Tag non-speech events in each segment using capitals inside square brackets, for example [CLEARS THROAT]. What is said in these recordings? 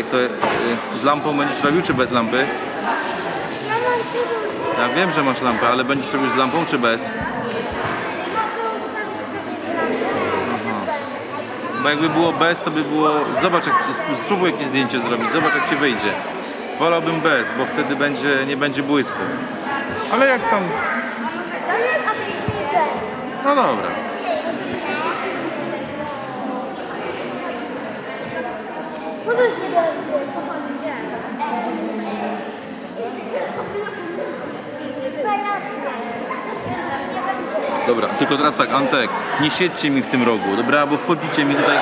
Antek, to y, z lampą będziesz robił czy bez lampy? Ja mam tu Ja wiem, że masz lampę, ale będziesz robił z lampą czy bez? Bo jakby było bez, to by było... Zobacz, jak ci, spróbuj jakieś zdjęcie zrobić, zobacz jak ci wyjdzie. Wolałbym bez, bo wtedy będzie, nie będzie błysku. Ale jak tam... Bez. No dobra. Może nie Co jasne. Dobra, tylko teraz tak, Antek, nie siedźcie mi w tym rogu, dobra? Bo wchodzicie mi tutaj...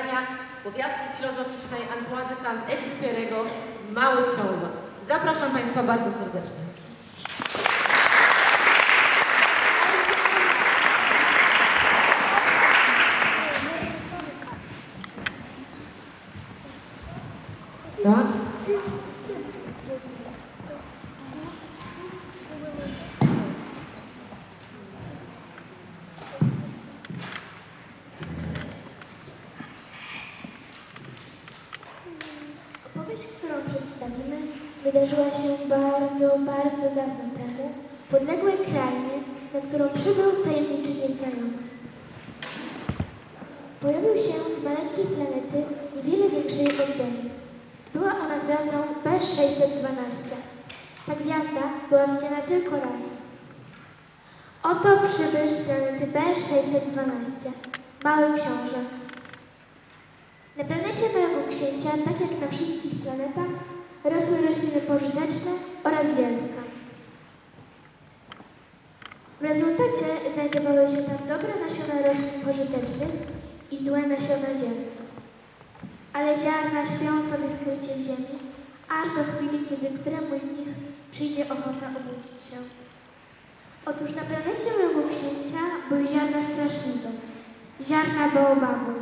opowiadania powiastki filozoficznej Antoine de Saint-Exupéry'ego Mały Książę. Zapraszam Państwa bardzo serdecznie. Co? Opowieść, którą przedstawimy, wydarzyła się bardzo, bardzo dawno temu w odległej krainie, na którą przybył tajemniczy nieznajomy. Pojawił się z maleńkiej planety niewiele większej od Ziemi. Była ona gwiazdą B612. Ta gwiazda była widziana tylko raz. Oto przybysz z planety B612, Mały Książę. Na planecie Małego Księcia, tak jak na wszystkich planetach, rosły rośliny pożyteczne oraz zielska. W rezultacie znajdowały się tam dobre nasiona roślin pożytecznych i złe nasiona zielska. Ale ziarna śpią sobie skrycie w ziemi, aż do chwili, kiedy któremuś z nich przyjdzie ochota obudzić się. Otóż na planecie Małego Księcia były ziarna straszliwe, ziarna baobabu.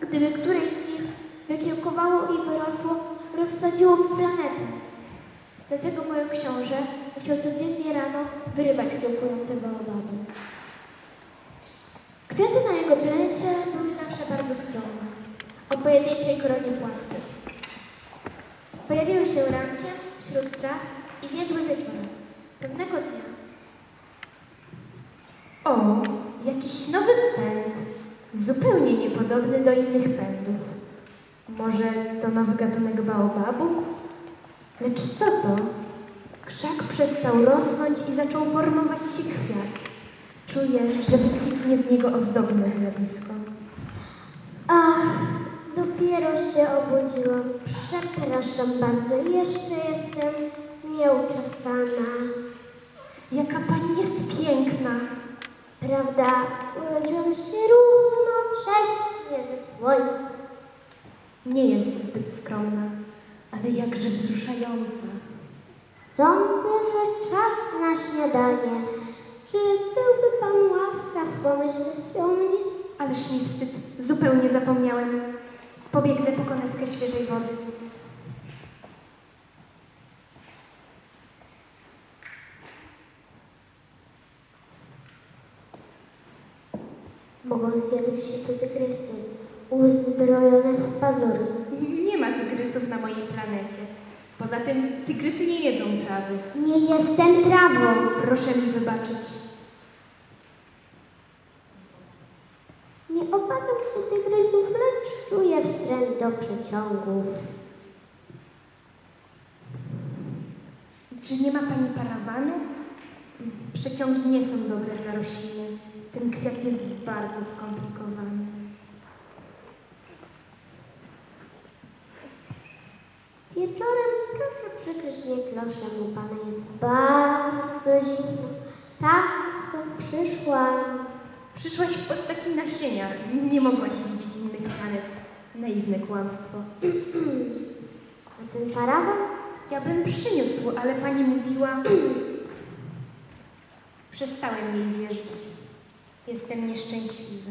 Gdyby któreś z nich wykiełkowało i wyrosło, rozsadziłoby planetę. Dlatego moje książę musiał codziennie rano wyrywać kiełkujące baobaby. Kwiaty na jego planecie były zawsze bardzo skromne, o pojedynczej koronie płatków. Pojawiły się rankiem, wśród traw i biegły wieczorem. Pewnego dnia O, jakiś nowy pęd. Zupełnie niepodobny do innych pędów. Może to nowy gatunek baobabu? Lecz co to? Krzak przestał rosnąć i zaczął formować się kwiat. Czuję, że wykwitnie z niego ozdobne zjawisko. Ach, dopiero się obudziłam. Przepraszam bardzo, jeszcze jestem nieuczesana. Jaka pani jest piękna! Prawda, urodziłam się równocześnie ze swoim. Nie jest zbyt skromna, ale jakże wzruszająca. Sądzę, że czas na śniadanie. Czy byłby pan łaskaw pomyśleć o mnie? Ależ mi wstyd, zupełnie zapomniałem. Pobiegnę po konewkę świeżej wody. Mogą zjawić się tu tygrysy, uzbrojone w pazury. Nie ma tygrysów na mojej planecie. Poza tym tygrysy nie jedzą trawy. Nie jestem trawą. Proszę mi wybaczyć. Nie obawiam się tygrysów, lecz czuję wstręt do przeciągów. Czy nie ma pani parawanu? Przeciągi nie są dobre dla rośliny. Ten kwiat jest bardzo skomplikowany. Wieczorem proszę przykryć mnie kloszem, u Pana jest bardzo zimno. Tak, skąd przyszłam? Przyszłaś w postaci nasienia. Nie mogłaś widzieć innych planet. Naiwne kłamstwo. A ten parawan? Ja bym przyniósł, ale pani mówiła. [CLEARS THROAT] Przestałem jej wierzyć. Jestem nieszczęśliwy.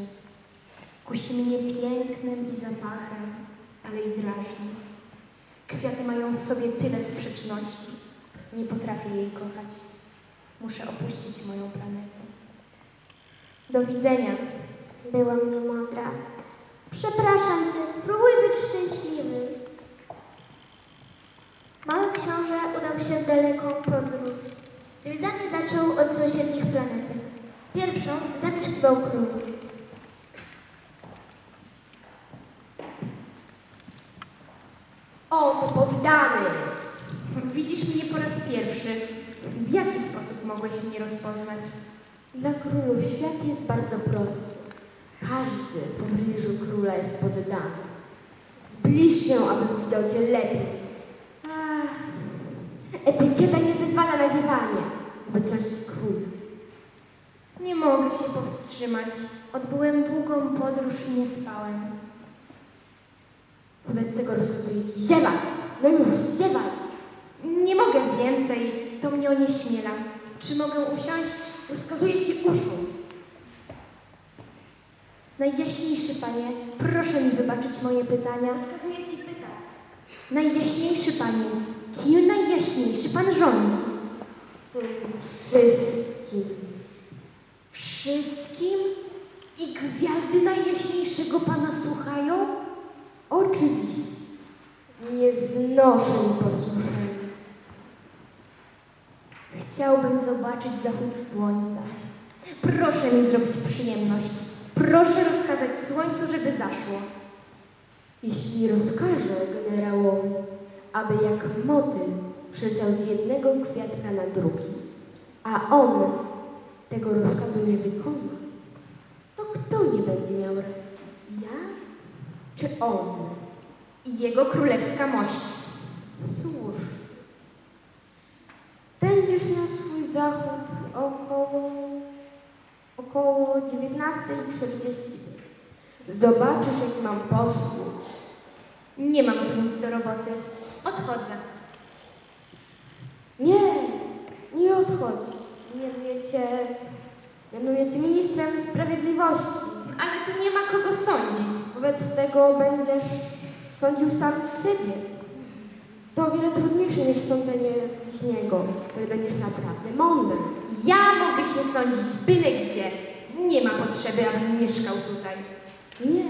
Kusi mnie pięknem i zapachem, ale i drażni. Kwiaty mają w sobie tyle sprzeczności. Nie potrafię jej kochać. Muszę opuścić moją planetę. Do widzenia. Byłam niemądra. Przepraszam Cię, spróbuj być szczęśliwy. Mały książę udał się w daleką podróż. Zwiedzanie zaczął od sąsiednich planetek. Pierwszą zamieszkiwał król. On poddany! Widzisz mnie po raz W jaki sposób mogłeś mnie rozpoznać? Dla królów świat jest bardzo prosty. Każdy w pobliżu króla jest poddany. Zbliż się, abym widział cię lepiej. Ach, etykieta nie zezwala na ziewanie w obecności króla. Nie mogę się powstrzymać. Odbyłem długą podróż i nie spałem. Wobec tego rozkazuję ci ziewać. No już, ziewaj. Mogę więcej. To mnie onieśmiela. Czy mogę usiąść? Rozkazuję ci usiąść. Najjaśniejszy panie, proszę mi wybaczyć moje pytania. Rozkazuję Ci pytać. Najjaśniejszy panie, kim najjaśniejszy pan rządzi? Wszystkim. Wszystkim? I gwiazdy najjaśniejszego pana słuchają? Oczywiście. Nie znoszę nieposłuszeństw. Chciałbym zobaczyć zachód słońca. Proszę mi zrobić przyjemność. Proszę rozkazać słońcu, żeby zaszło. Jeśli rozkaże generałowi, aby jak motyl przyleciał z jednego kwiatka na drugi, a on tego rozkazu nie wykona, to kto nie będzie miał racji? Ja czy on? I jego królewska mość. Słusznie. Miał swój zachód około, około 19.30. Zobaczysz, jaki mam posłuch. Nie mam tu nic do roboty. Odchodzę. Nie, nie odchodź. Mianuję cię ministrem sprawiedliwości. Ale tu nie ma kogo sądzić. Wobec tego będziesz sądził sam siebie. To o wiele trudniejsze niż sądzenie bliźniego. Wtedy będziesz naprawdę mądry. Ja mogę się sądzić byle gdzie. Nie ma potrzeby, abym mieszkał tutaj. Nie,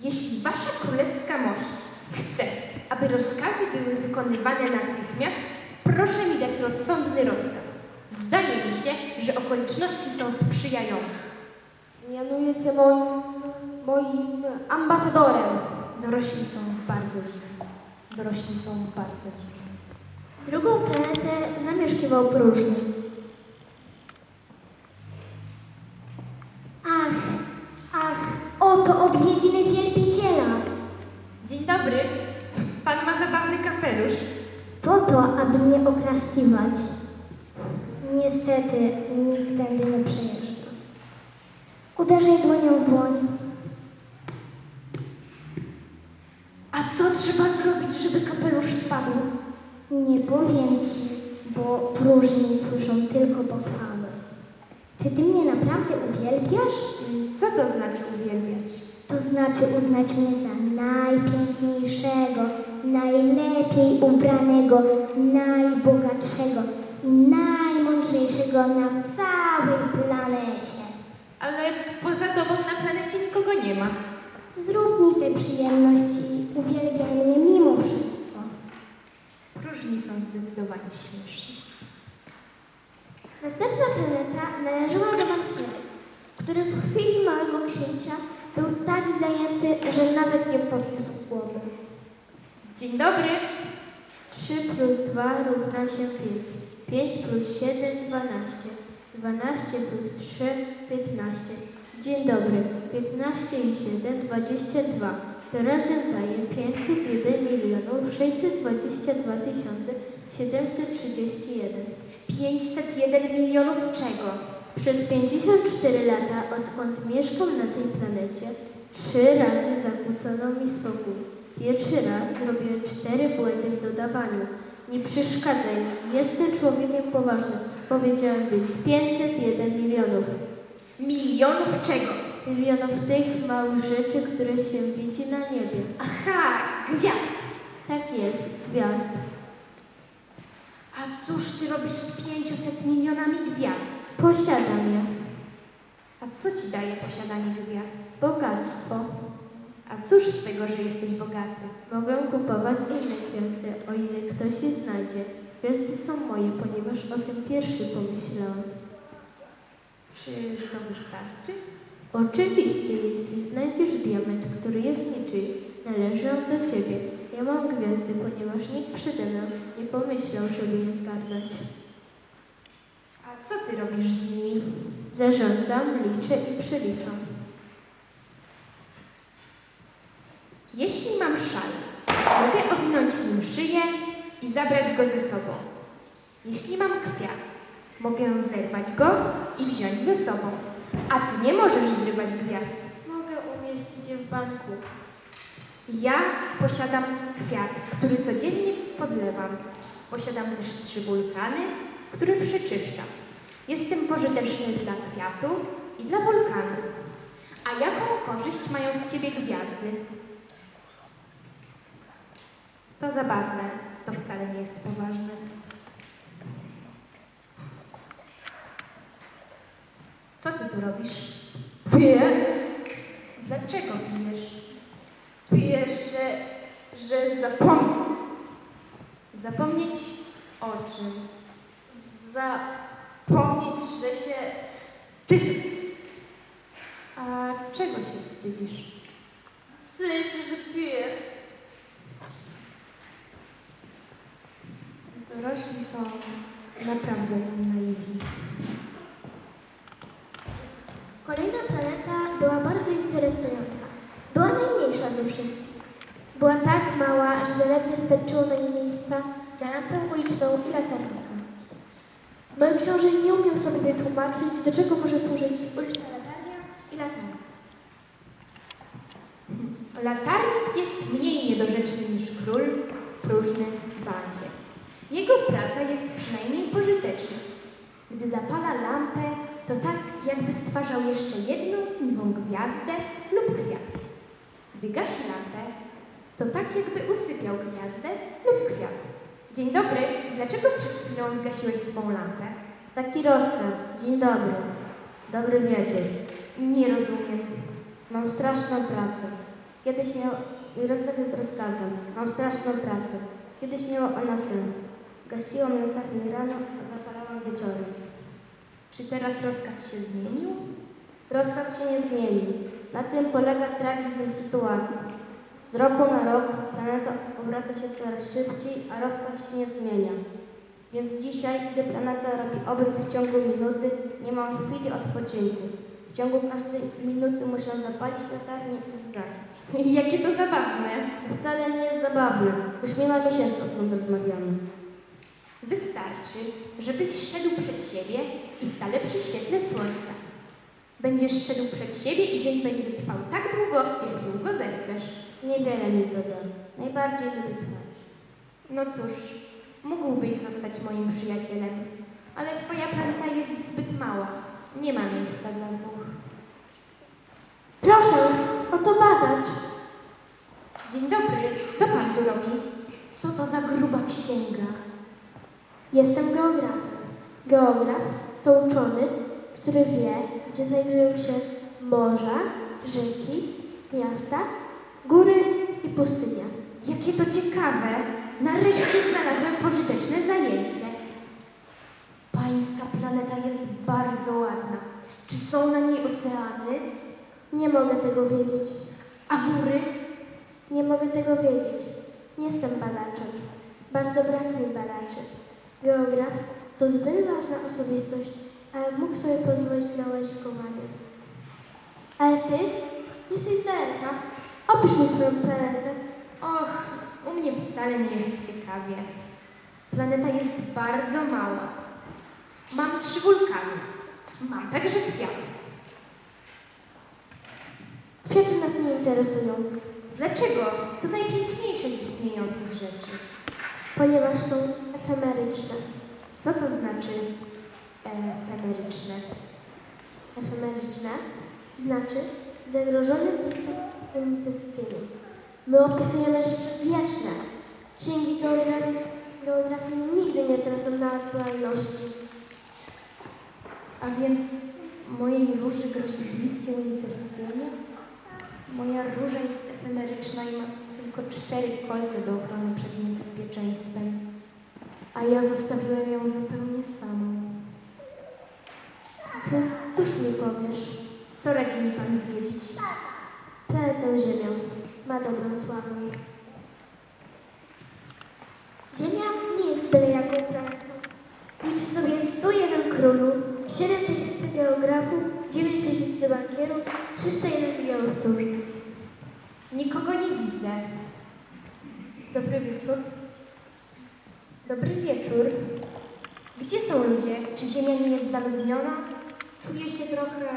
Jeśli wasza królewska mość chce, aby rozkazy były wykonywane natychmiast, proszę mi dać rozsądny rozkaz. Zdaje mi się, że okoliczności są sprzyjające. mianuję cię moim, moim ambasadorem. Dorośli są bardzo dziwni. Dorośli są bardzo dziwni. Drugą planetę zamieszkiwał próżny. Ach, ach, oto odwiedziny wielbiciela. Dzień dobry. Pan ma zabawny kapelusz. Po to, aby mnie oklaskiwać. Niestety, nikt tędy nie przejeżdża. Uderzaj dłonią w dłoń. A co trzeba zrobić, żeby kapelusz spadł? Nie powiem ci, bo próżni słyszą tylko pochwały. Czy ty mnie naprawdę uwielbiasz? Co to znaczy uwielbiać? To znaczy uznać mnie za najpiękniejszego, najlepiej ubranego, najbogatszego i najmądrzejszego na całej planecie. Ale poza tobą na planecie nikogo nie ma. Zrób mi tę przyjemność i uwielbiaj mnie mimo wszystko. Próżni są zdecydowanie śmieszni. Następna planeta należała do bankiera, który w chwili małego księcia był tak zajęty, że nawet nie podniósł głowy. Dzień dobry. 3 plus 2 równa się 5. 5 plus 7, 12. 12 plus 3, 15. Dzień dobry. 15 i 7, 22. To razem daje 501 milionów 622 tysiące 731. 501 milionów czego? Przez 54 lata, odkąd mieszkam na tej planecie, trzy razy zakłócono mi spokój. Pierwszy raz zrobiłem cztery błędy w dodawaniu. Nie przeszkadzaj jestem człowiekiem poważnym. Powiedziałem więc 501 milionów. Milionów czego? Milionów tych małych rzeczy, które się widzi na niebie. Aha, gwiazd. Tak jest, gwiazd. A cóż ty robisz z 500 milionami gwiazd? Posiadam je. A co ci daje posiadanie gwiazd? Bogactwo. A cóż z tego, że jesteś bogaty? Mogę kupować inne gwiazdy, o ile ktoś je znajdzie. Gwiazdy są moje, ponieważ o tym pierwszy pomyślałem. Czy to wystarczy? Oczywiście, jeśli znajdziesz diament, który jest niczyj, należy on do ciebie. Ja mam gwiazdy, ponieważ nikt przede mną nie pomyślał, żeby je zgarnąć. A co ty robisz z nimi? Zarządzam, liczę i przeliczam. Jeśli mam szal, mogę owinąć nim szyję i zabrać go ze sobą. Jeśli mam kwiat, mogę zerwać go i wziąć ze sobą. A ty nie możesz zrywać gwiazd. Mogę umieścić je w banku. Ja posiadam kwiat, który codziennie podlewam. Posiadam też trzy wulkany, które przeczyszczam. Jestem pożyteczny dla kwiatu i dla wulkanów. A jaką korzyść mają z ciebie gwiazdy? To zabawne, to wcale nie jest poważne. Co ty tu robisz? Piję, Dlaczego pijesz? piję, że, że zapomnieć. Zapomnieć o czym? Zapomnieć, że się wstydzę. A czego się wstydzisz? Wstydzę się, że piję. Dorośli są naprawdę naiwni. Kolejna planeta była bardzo interesująca. Była najmniejsza ze wszystkich. Była tak mała, że zaledwie starczyło na niej miejsca na lampę uliczną i latarnika. Mój książę nie umiał sobie wytłumaczyć, do czego może służyć uliczna latarnia i latarnia. Latarnik jest mniej niedorzeczny niż król, próżny, bankier. Jego praca jest przynajmniej pożyteczna. Gdy zapala lampę, to tak jakby stwarzał jeszcze jedną niwą gwiazdę lub kwiat. Gdy gasi lampę, to tak jakby usypiał gwiazdę lub kwiat. Dzień dobry, dlaczego przed chwilą zgasiłeś swą lampę? Taki rozkaz. Dzień dobry. Dobry wieczór. Nie rozumiem. Mam straszną pracę. Kiedyś miał... Rozkaz jest rozkazem. Mam straszną pracę. Kiedyś miała ona sens. Gasiłam latarnię rano, a zapalałam wieczorem. Czy teraz rozkaz się zmienił? Rozkaz się nie zmienił. Na tym polega tragizm sytuacji. Z roku na rok planeta obraca się coraz szybciej, a rozkaz się nie zmienia. Więc dzisiaj, gdy planeta robi obrót w ciągu minuty, nie mam chwili odpoczynku. W ciągu każdej minuty muszę zapalić latarnię i zgasić. [LAUGHS] Jakie to zabawne. Wcale nie jest zabawne. Już minął miesiąc, odkąd rozmawiamy. Wystarczy, żebyś szedł przed siebie i stale przy świetle słońca. Będziesz szedł przed siebie i dzień będzie trwał tak długo, jak długo zechcesz. Niewiele mi to da. Najbardziej lubię spać. No cóż, mógłbyś zostać moim przyjacielem, ale twoja planeta jest zbyt mała. Nie ma miejsca dla dwóch. Proszę, oto badacz. Dzień dobry, co pan tu robi? Co to za gruba księga? Jestem geografem. Geograf to uczony, który wie, gdzie znajdują się morza, rzeki, miasta, góry i pustynia. Jakie to ciekawe! Nareszcie znalazłem pożyteczne zajęcie. Pańska planeta jest bardzo ładna. Czy są na niej oceany? Nie mogę tego wiedzieć. A góry? Nie mogę tego wiedzieć. Nie jestem badaczem. Bardzo brak mi badaczy. Geograf to zbyt ważna osobistość, ale mógł sobie pozwolić na łazikowanie. Ale ty jesteś z daleka. Opisz mi swoją planetę. Och, u mnie wcale nie jest ciekawie. Planeta jest bardzo mała. Mam trzy wulkany. Mam także kwiat. Kwiaty nas nie interesują, Dlaczego? To najpiękniejsze z istniejących rzeczy. ponieważ są efemeryczne. Co to znaczy efemeryczne? Efemeryczne znaczy zagrożone unicestwieniem. My opisujemy rzeczy wieczne. Księgi geografii, geografii nigdy nie tracą na aktualności. A więc mojej róży grozi bliskie unicestwienie? Moja róża jest efemeryczna i ma tylko cztery kolce do ochrony przed niebezpieczeństwem. A ja zostawiłem ją zupełnie samą. Więc cóż mi powiesz? Co radzi mi pan zwiedzić? Planetę Ziemią ma dobrą sławę. Ziemia nie jest byle jaką planetą. Liczy sobie 101 królów, 7 tysięcy geografów, 9 tysięcy bankierów, 301 milionów próżnych. Nikogo nie widzę. Dobry wieczór. Dobry wieczór. Gdzie są ludzie? Czy ziemia nie jest zaludniona? Czuję się trochę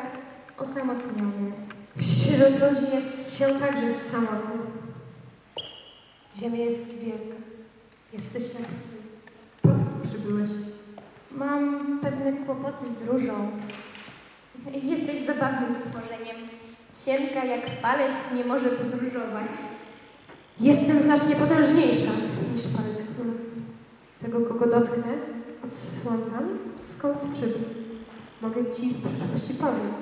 osamotniony. Wśród ludzi jest się także samotny. Ziemia jest wielka. Jesteś na pustyni. Po co tu przybyłeś? Mam pewne kłopoty z różą. Jesteś zabawnym stworzeniem. Cienka jak palec nie może podróżować. Jestem znacznie potężniejsza niż palec. Tego, kogo dotknę, odsłaniam, skąd przybył. Mogę ci w przyszłości pomóc,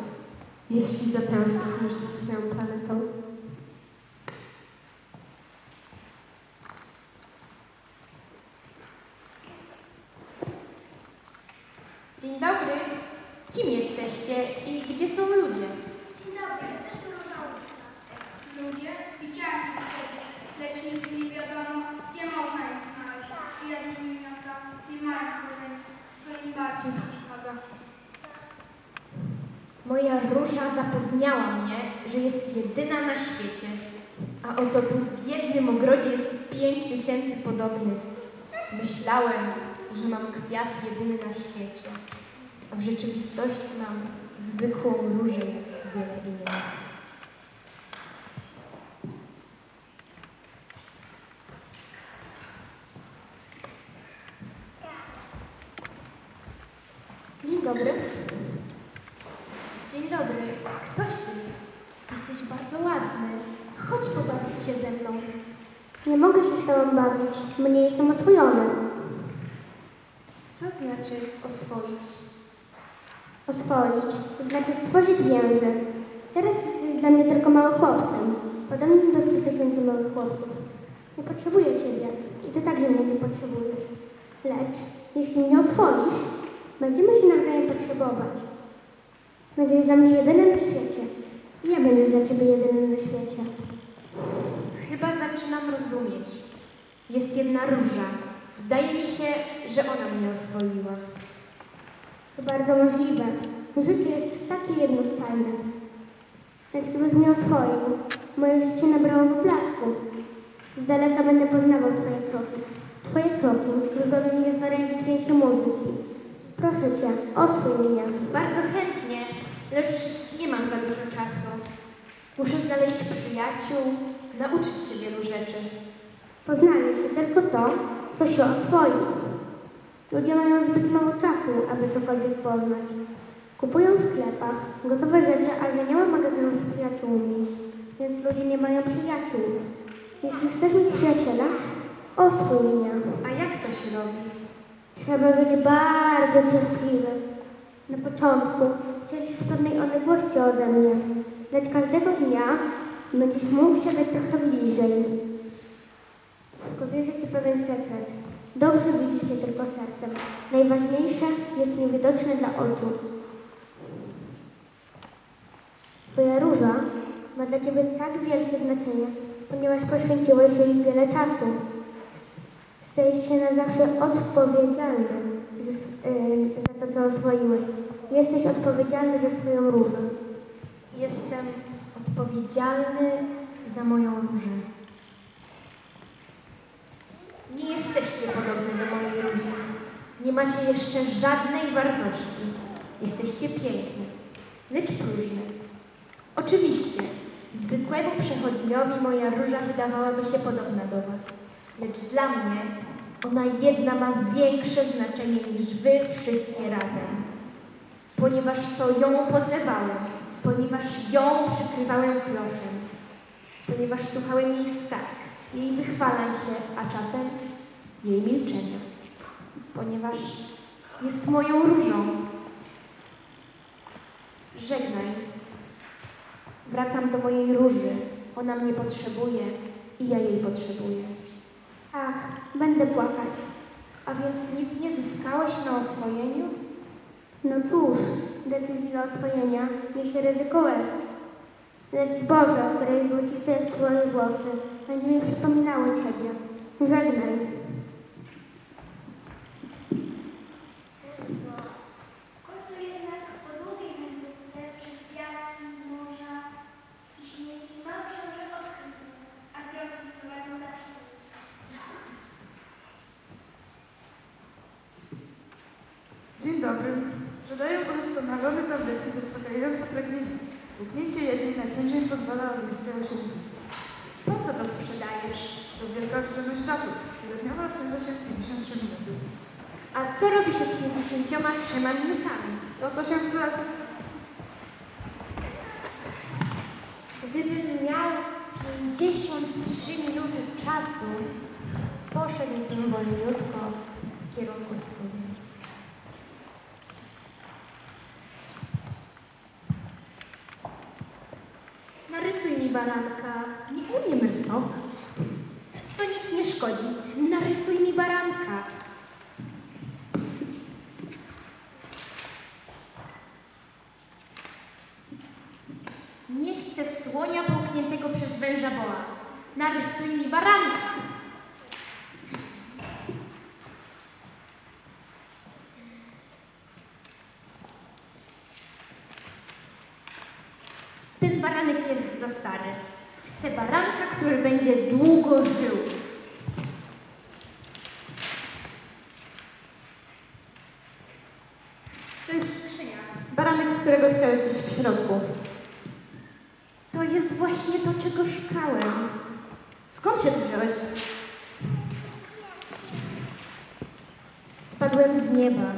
jeśli zatęskniesz za swoją planetą. Dzień dobry. Kim jesteście i gdzie są ludzie? Dzień dobry, jesteśmy nauczna. Ludzie widziałem ich wtedy, lecz nigdy nie wiadomo, gdzie można ich Moja róża zapewniała mnie, że jest jedyna na świecie. A oto tu w jednym ogrodzie jest pięć tysięcy podobnych. Myślałem, że mam kwiat jedyny na świecie. A w rzeczywistości mam zwykłą różę jak wiele innych. Dzień dobry. Dzień dobry. Ktoś ty? Jesteś bardzo ładny. Pobawić się ze mną. Nie mogę się z tobą bawić, bo nie jestem oswojony. Co znaczy oswoić? Oswoić to znaczy stworzyć więzy. Teraz jesteś dla mnie tylko małym chłopcem, podobnym do 100 tysięcy małych chłopców. Nie potrzebuję ciebie i ty także mnie nie potrzebujesz. Lecz jeśli mnie oswoisz, będziemy się nawzajem potrzebować. Będziesz dla mnie jedyny na świecie ja będę dla ciebie jedyny na świecie. Chyba zaczynam rozumieć. Jest jedna róża. Zdaje mi się, że ona mnie oswoiła. To bardzo możliwe. Życie jest takie jednostajne. Lecz gdybyś mnie oswoił, moje życie nabrałoby blasku. Z daleka będę poznawał Twoje kroki. Twoje kroki wybawią mnie z ręki dźwięki muzyki. Proszę Cię, oswój mnie. Bardzo chętnie, lecz nie mam za dużo czasu. Muszę znaleźć przyjaciół, nauczyć się wielu rzeczy. Poznaje się tylko to, co się oswoi. Ludzie mają zbyt mało czasu, aby cokolwiek poznać. Kupują w sklepach gotowe rzeczy, a że nie ma magazynów z przyjaciółmi, więc ludzie nie mają przyjaciół. Jeśli chcesz mieć przyjaciela, oswój mnie. A jak to się robi? Trzeba być bardzo cierpliwym. Na początku siedzisz w pewnej odległości ode mnie, lecz każdego dnia będziesz mógł siadać trochę bliżej. Powierzę Ci pewien sekret. Dobrze widzi się tylko sercem. Najważniejsze jest niewidoczne dla oczu. Twoja róża ma dla Ciebie tak wielkie znaczenie, ponieważ poświęciłeś jej wiele czasu. Stajesz się na zawsze odpowiedzialny za, ym, za to, co oswoiłeś. Jesteś odpowiedzialny za swoją różę. Jestem odpowiedzialny za moją różę. Nie jesteście podobne do mojej róży. Nie macie jeszcze żadnej wartości. Jesteście piękne, lecz próżne. Oczywiście, zwykłemu przechodniowi moja róża wydawałaby się podobna do was. Lecz dla mnie ona jedna ma większe znaczenie niż wy wszystkie razem. Ponieważ to ją podlewałem, ponieważ ją przykrywałem kloszem, ponieważ słuchałem jej skarg, jej wychwalań się, a czasem jej milczenia, ponieważ jest moją różą. Żegnaj. Wracam do mojej róży. Ona mnie potrzebuje i ja jej potrzebuję. Ach, będę płakać. A więc nic nie zyskałeś na oswojeniu? No cóż, decyzji oswojenia niesie ryzyko łez. Lecz zboże, które jest złociste jak twoje włosy, będzie mi przypominało ciebie. Żegnaj. W końcu jednak po długiej wędrówce przez piaski, morza i śniegi mały książę odkrył, a drogi prowadzą zawsze do Dzień dobry. Sprzedaję udoskonalone tabletki zaspokajające pragnienie. Łyknięcie jednej na dzień dzień pozwala odbycia się Po co to sprzedajesz? To wielka oszczędność czasu. Tygodniowo oszczędza się 53 minuty. A co robi się z 53 minutami? To co się chce... Gdybym miał 53 minuty czasu, poszedłbym wolniutko w kierunku studni. Ранка. Za stary. Chcę baranka, który będzie długo żył. To jest skrzynia. Baranek, którego chciałeś jest w środku. To jest właśnie to, czego szukałem. Skąd się tu wziąłeś? Spadłem z nieba,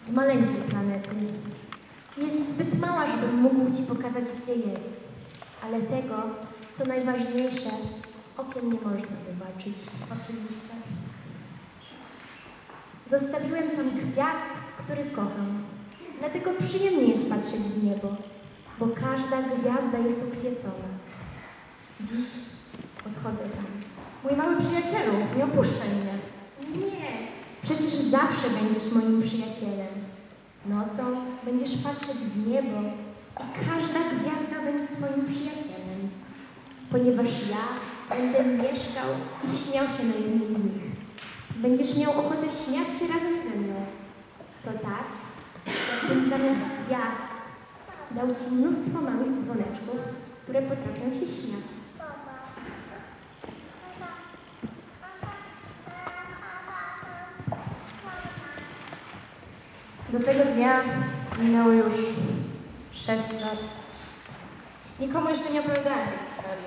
z maleńkiej planety. Jest zbyt mała, żebym mógł Ci pokazać, gdzie jest. Ale tego, co najważniejsze, okiem nie można zobaczyć, oczywiście. Zostawiłem tam kwiat, który kocham. Dlatego przyjemnie jest patrzeć w niebo, bo każda gwiazda jest ukwiecona. Dziś odchodzę tam. Mój mały przyjacielu, nie opuszczaj mnie. Nie, przecież zawsze będziesz moim przyjacielem. Nocą będziesz patrzeć w niebo i każda gwiazda będzie twoim przyjacielem. Ponieważ ja będę mieszkał i śmiał się na jednej z nich. Będziesz miał ochotę śmiać się razem ze mną. To tak, jakbym zamiast gwiazd dał ci mnóstwo małych dzwoneczków, które potrafią się śmiać. Do tego dnia minęło już sześć lat. Nikomu jeszcze nie opowiadałem tej historii.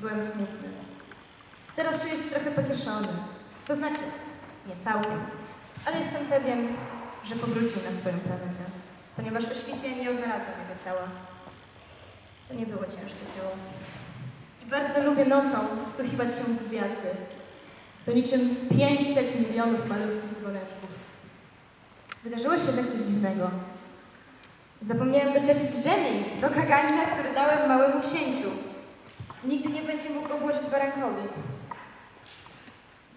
Byłem smutny. Teraz czuję się trochę pocieszony. To znaczy, nie całkiem, ale jestem pewien, że powrócił na swoją planetę, ponieważ o świcie nie odnalazłem jego ciała. To nie było ciężkie ciało. I bardzo lubię nocą wsłuchiwać się w gwiazdy. To niczym 500 milionów malutkich dzwoneczków. Wydarzyło się jednak coś dziwnego. Zapomniałem doczepić rzemień do kagańca, który dałem małemu księciu. Nigdy nie będzie mógł go włożyć barankowi.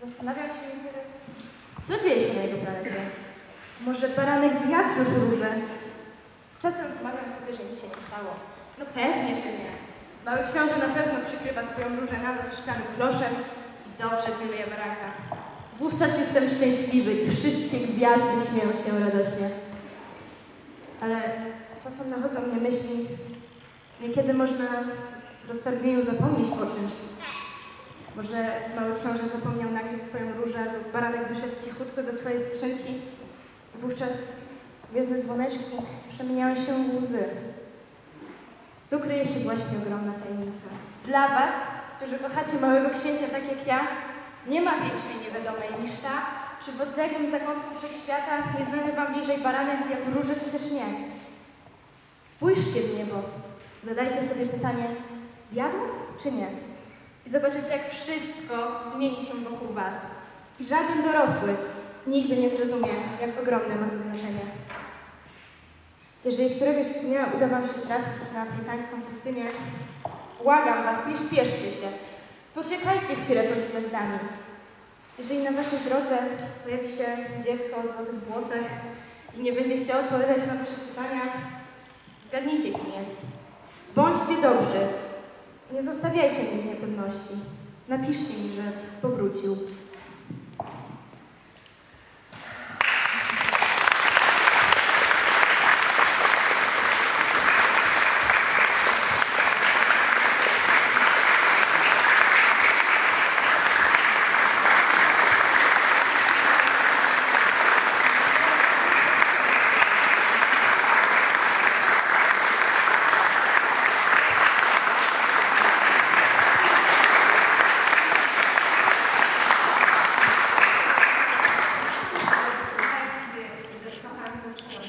Zastanawiam się, co dzieje się na jego planecie. Może baranek zjadł już róże? Czasem wmawiam sobie, że nic się nie stało. No pewnie, że nie. Mały książę na pewno przykrywa swoją różę na noc szklanym kloszem i dobrze pilnuje baranka. Wówczas jestem szczęśliwy i wszystkie gwiazdy śmieją się radośnie. Ale czasem nachodzą mnie myśli, niekiedy można w roztargnieniu zapomnieć o czymś. Może mały książę zapomniał nagle swoją różę, lub baranek wyszedł cichutko ze swojej skrzynki wówczas gwiezdne dzwoneczki przemieniały się w łzy. Tu kryje się właśnie ogromna tajemnica. Dla Was, którzy kochacie Małego Księcia tak jak ja, nie ma większej niewiadomej niż ta, czy w odległym zakątku wszechświata nieznany Wam bliżej baranek zjadł róże, czy też nie. Spójrzcie w niebo. Zadajcie sobie pytanie, zjadł czy nie? I zobaczycie, jak wszystko zmieni się wokół Was. I żaden dorosły nigdy nie zrozumie, jak ogromne ma to znaczenie. Jeżeli któregoś dnia uda Wam się trafić na afrykańską pustynię, błagam Was, nie śpieszcie się. Poczekajcie chwilę pod gwiazdami. Jeżeli na Waszej drodze pojawi się dziecko o złotych włosach i nie będzie chciało odpowiadać na Wasze pytania, zgadnijcie, kim jest. Bądźcie dobrzy. Nie zostawiajcie mnie w niepewności. Napiszcie mi, że powrócił.